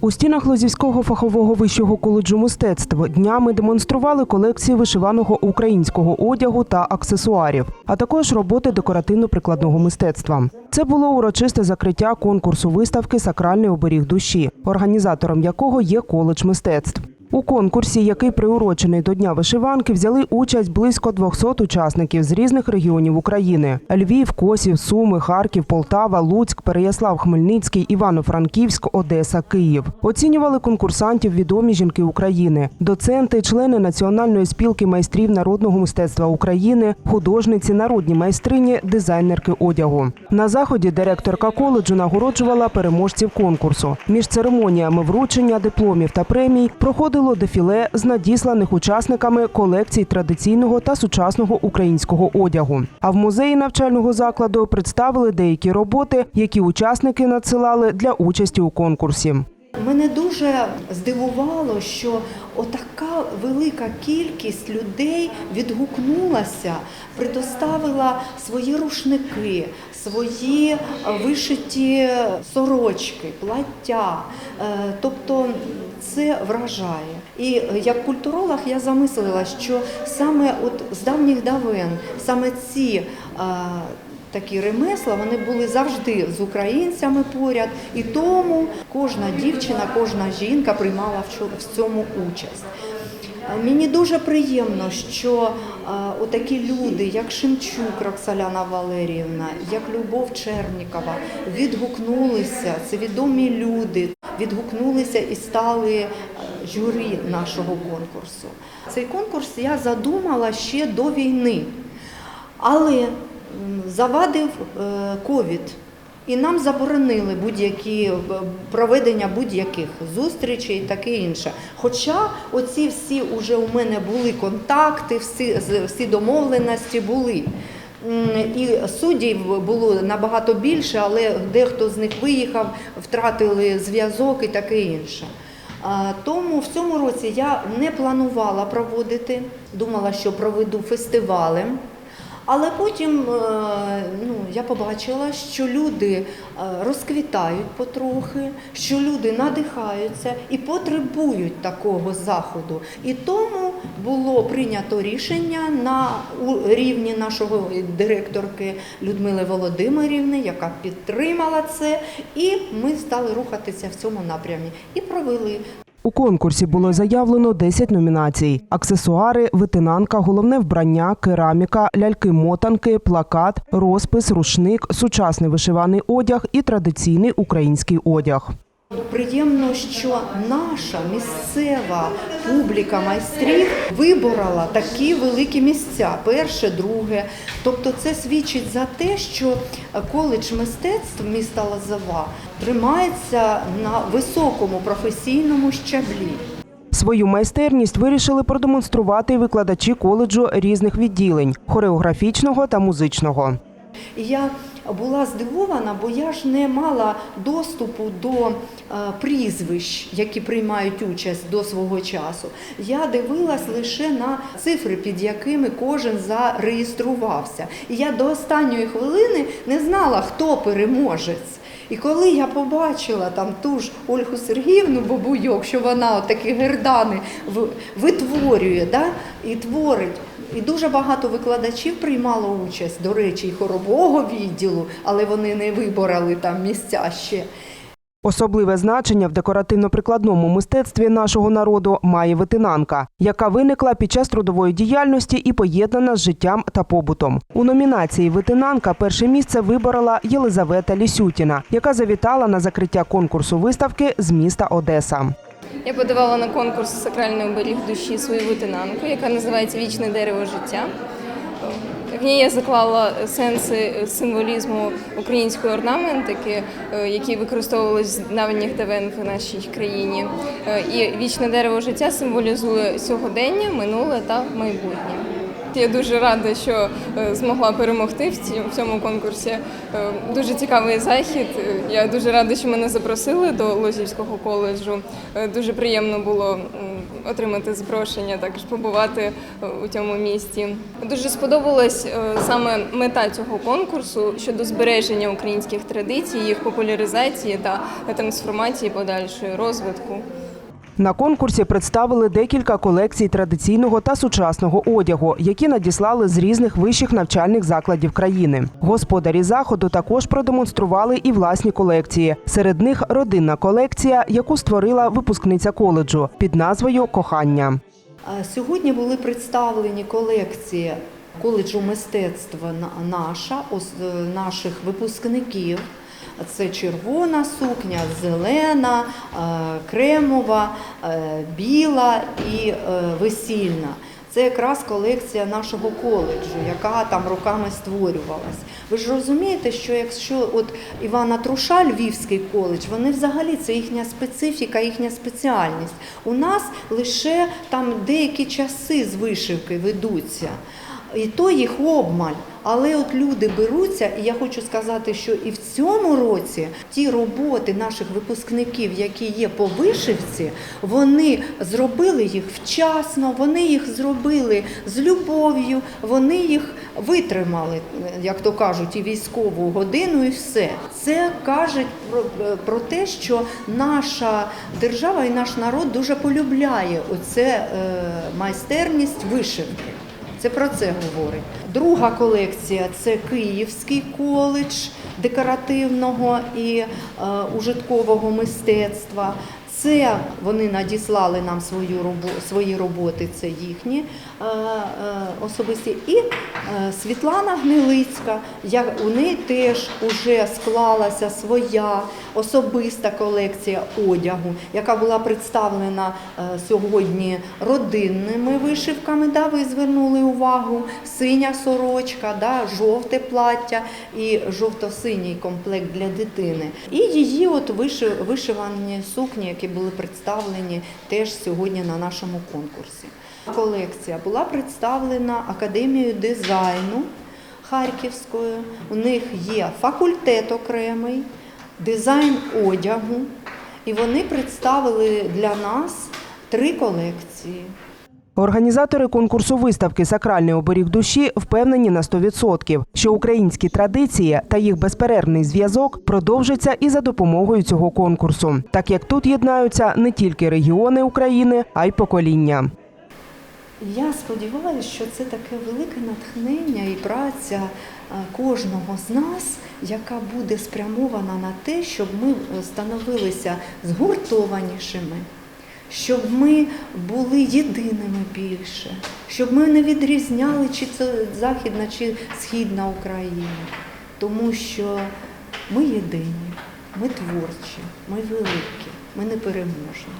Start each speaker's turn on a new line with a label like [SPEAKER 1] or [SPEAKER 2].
[SPEAKER 1] У стінах Лозівського фахового вищого коледжу мистецтв днями демонстрували колекції вишиваного українського одягу та аксесуарів, а також роботи декоративно-прикладного мистецтва. Це було урочисте закриття конкурсу виставки Сакральний оберіг душі, організатором якого є коледж мистецтв. У конкурсі, який приурочений до Дня вишиванки, взяли участь близько 200 учасників з різних регіонів України: Львів, Косів, Суми, Харків, Полтава, Луцьк, Переяслав, Хмельницький, Івано-Франківськ, Одеса, Київ. Оцінювали конкурсантів відомі жінки України, доценти, члени Національної спілки майстрів народного мистецтва України, художниці, народні майстрині, дизайнерки одягу. На заході директорка коледжу нагороджувала переможців конкурсу. Між церемоніями вручення дипломів та премій проходило дефіле з надісланих учасниками колекцій традиційного та сучасного українського одягу. А в музеї навчального закладу представили деякі роботи, які учасники надсилали для участі у конкурсі.
[SPEAKER 2] Мене дуже здивувало, що отака велика кількість людей відгукнулася, предоставила свої рушники, свої е, вишиті сорочки, плаття. Е, Тобто це вражає. І як культуролог я замислила, що саме от з давніх давен саме ці е, такі ремесла вони були завжди з українцями поряд, і тому кожна дівчина, кожна жінка приймала в цьому участь. Е, Мені дуже приємно, що е, отакі люди, як Шемчук Роксоляна Валеріївна, як Любов Чернікова, відгукнулися. Це відомі люди, відгукнулися і стали е, журі нашого конкурсу. Цей конкурс я задумала ще до війни. Але завадив ковід. І нам заборонили будь-які е, проведення будь-яких зустрічей таке інше. Хоча оці всі вже у мене були контакти, всі, всі домовленості були. І суддів було набагато більше, але дехто з них виїхав, втратили зв'язок і таке інше. Тому в цьому році я не планувала проводити, думала, що проведу фестивали. Але потім е, ну, я побачила, що люди е, розквітають потрохи, що люди надихаються і потребують такого заходу. І тому було прийнято рішення на рівні нашого директорки Людмили Володимирівни, яка підтримала це, і ми стали рухатися в цьому напрямі і провели
[SPEAKER 1] У конкурсі було заявлено 10 номінацій: аксесуари, витинанка, головне вбрання, кераміка, ляльки-мотанки, плакат, розпис, рушник, сучасний вишиваний одяг і традиційний український одяг.
[SPEAKER 2] Приємно, що наша місцева публіка майстрів виборола такі великі місця: перше, друге. Тобто, це свідчить за те, що коледж мистецтв міста Лозова тримається на високому професійному щаблі.
[SPEAKER 1] Свою майстерність вирішили продемонструвати викладачі коледжу різних відділень хореографічного та музичного.
[SPEAKER 2] Я була здивована, бо я ж не мала доступу до е, прізвищ, які приймають участь до свого часу. Я дивилась лише на цифри, під якими кожен зареєструвався. І я до останньої хвилини не знала, хто переможець. І коли я побачила там ту ж Ольгу Сергіївну Бобуйок, що вона такі гердани витворює да, і творить. І дуже багато викладачів приймало участь, до речі, і хорового відділу, але вони не вибороли там місця ще.
[SPEAKER 1] Особливе значення в декоративно-прикладному мистецтві нашого народу має витинанка, яка виникла під час трудової діяльності і поєднана з життям та побутом. У номінації Витинанка перше місце виборола Єлизавета Лісютіна, яка завітала на закриття конкурсу виставки з міста Одеса.
[SPEAKER 3] Я подавала на конкурс Сакральний оберіг душі свою витинанку, яка називається Вічне дерево життя. В ній я заклала сенси символізму української орнаментики, е, які використовувалися з давніх давен в нашій країні. Е, І вічне дерево життя символізує сьогодення, минуле та майбутнє. Я дуже рада, що е, змогла перемогти в цьому конкурсі. Е, Дуже цікавий захід. Я дуже рада, що мене запросили до Лозівського коледжу. Е, Дуже приємно було отримати запрошення, також побувати у цьому місті. Дуже сподобалась саме мета цього конкурсу щодо збереження українських традицій, їх популяризації та трансформації подальшої розвитку.
[SPEAKER 1] На конкурсі представили декілька колекцій традиційного та сучасного одягу, які надіслали з різних вищих навчальних закладів країни. Господарі заходу також продемонстрували і власні колекції. Серед них родинна колекція, яку створила випускниця коледжу під назвою Кохання.
[SPEAKER 2] Сьогодні були представлені колекції коледжу мистецтва на- наша, наших випускників. Це червона сукня, зелена, е, кремова, е, біла і е, весільна. Це якраз колекція нашого коледжу, яка там роками створювалась. Ви ж розумієте, що якщо от Івана Труша, Львівський коледж, вони взагалі це їхня специфіка, їхня спеціальність. У нас лише там деякі часи з вишивки ведуться. І то їх обмаль. Але от люди беруться, і я хочу сказати, що і в цьому році ті роботи наших випускників, які є по вишивці, вони зробили їх вчасно, вони їх зробили з любов'ю, вони їх витримали, як то кажуть, і військову годину, і все. Це каже про, про те, що наша держава і наш народ дуже полюбляє оце е, майстерність вишивки. Це про це говорить. Друга колекція це Київський коледж декоративного і е, ужиткового мистецтва. Це вони надіслали нам свою робо, свої роботи, це їхні е, е, особисті. І е, Світлана Гнилицька, я, у неї теж вже склалася своя особиста колекція одягу, яка була представлена е, сьогодні родинними вишивками. Да, ви звернули увагу, синя сорочка, да, жовте плаття і жовто-синій комплект для дитини. І її от виши- вишивані сукні, які були представлені теж сьогодні на нашому конкурсі. Колекція була представлена Академією дизайну Харківською. У них є факультет окремий, дизайн одягу, і вони представили для нас три колекції.
[SPEAKER 1] Організатори конкурсу виставки Сакральний оберіг душі впевнені на 100%, що українські традиції та їх безперервний зв'язок продовжаться і за допомогою цього конкурсу, так як тут єднаються не тільки регіони України, а й покоління.
[SPEAKER 2] Я сподіваюся, що це таке велике натхнення і праця е, кожного з нас, яка буде спрямована на те, щоб ми е, становилися згуртованішими, щоб ми були єдиними більше, щоб ми не відрізняли, чи це Західна чи Східна Україна, тому що ми єдині, ми творчі, ми великі, ми непереможні.